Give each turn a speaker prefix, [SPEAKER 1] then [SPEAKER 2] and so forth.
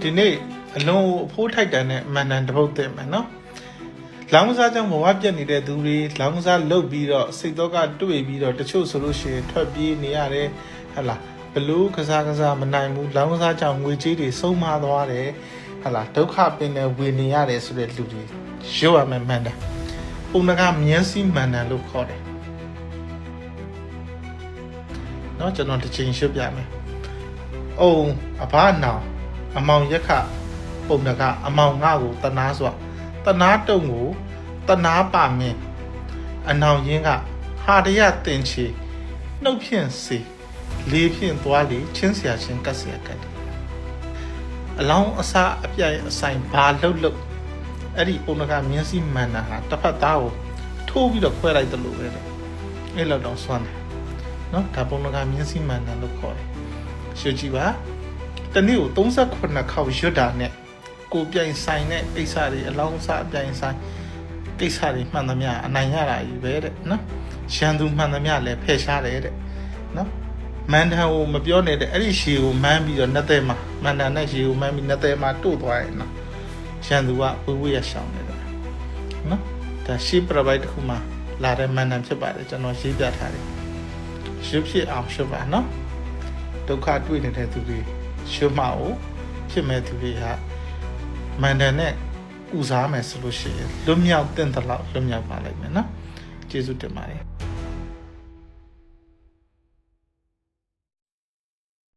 [SPEAKER 1] ဒီနေ့အလုံးကိုအဖိုးထိုက်တန်တဲ့အမှန်တန်တစ်ပုတ်သိမယ်နော်လောင်းကစားကြောင့်ဘဝပြတ်နေတဲ့သူတွေလောင်းကစားလုတ်ပြီးတော့စိတ်တော့ကတွေ့ပြီးတော့တချို့ဆိုလို့ရှိရင်ထွက်ပြေးနေရတယ်ဟဟလားဘလို့ကစားကစားမနိုင်ဘူးလောင်းကစားကြောင့်ငွေကြေးတွေဆုံးမသွားတယ်ဟဟလားဒုက္ခပင်နဲ့ဝေနေရတယ်ဆိုတဲ့လူတွေရုပ်ရမယ်မှန်တယ်ပုံနကမျက်စိမှန်တယ်လို့ခေါ်တယ်နော်ကျွန်တော်တစ်ချိန်ရှုပ်ပြမယ် အုံအဘနောင်အမောင်ရက်ခပုံနကအမောင်ငါကိုတနာစွာတနာတုံကိုတနာပါမင်းအနောင်ရင်းကဟာရရတင်ချီနှုတ်ဖြင့်စီလေးဖြင့်သွားလေချင်းเสียချင်းကတ်เสียကတ်အလောင်းအစာအပြိုင်အဆိုင်ဘာလှုပ်လှုပ်အဲ့ဒီပုံနကမျက်စိမှန်တာဟာတစ်ဖက်သားကိုထိုးပြီးတော့ခွဲလိုက်တယ်လို့ပဲတဲ့အဲ့လောက်တော့စွမ်းတယ်နော်ဒါပုံနကမျက်စိမှန်တယ်လို့ခေါ်တယ် ရှုကြည့်ပါတနေ့ကို38ခေါက်ရွတ်တာနဲ့ကိုပြိုင်ဆိုင်တဲ့ကိစ္စတွေအလောင်းစားပြိုင်ဆိုင်ကိစ္စတွေမှန်သမျှအနိုင်ရတာကြီးပဲတဲ့နော်ရန်သူမှန်သမျှလည်းဖယ်ရှားတယ်တဲ့နော်မန်တန်ကိုမပြောနဲ့တဲ့အဲ့ဒီရှီကိုမန်းပြီးတော့နှစ်သက်မှာမန်တန်နဲ့ရှီကိုမန်းပြီးနှစ်သက်မှာတို့သွားရင်နော်ရန်သူကဝေးဝေးရရှောင်နေတယ်နော်ဒါရှီပရပိုက်တစ်ခုမှလာတဲ့မန်တန်ဖြစ်ပါတယ်ကျွန်တော်ရေးပြထားတယ်ရွှေဖြစ်အောင်ရှုပ်ပါနော် ဒုက္ခတွေ့နေတဲ့သူတွေရှုမှကိုဖြစ်မဲ့သူတွေဟာမန္တန်နဲ့ဥစားမယ်ဆိုလို့ရှိရင်လွတ်မြောက်တဲ့တလောက်လွတ်မြောက်ပါလိမ့်မယ်နော်ကျေးဇူးတင်ပါတယ်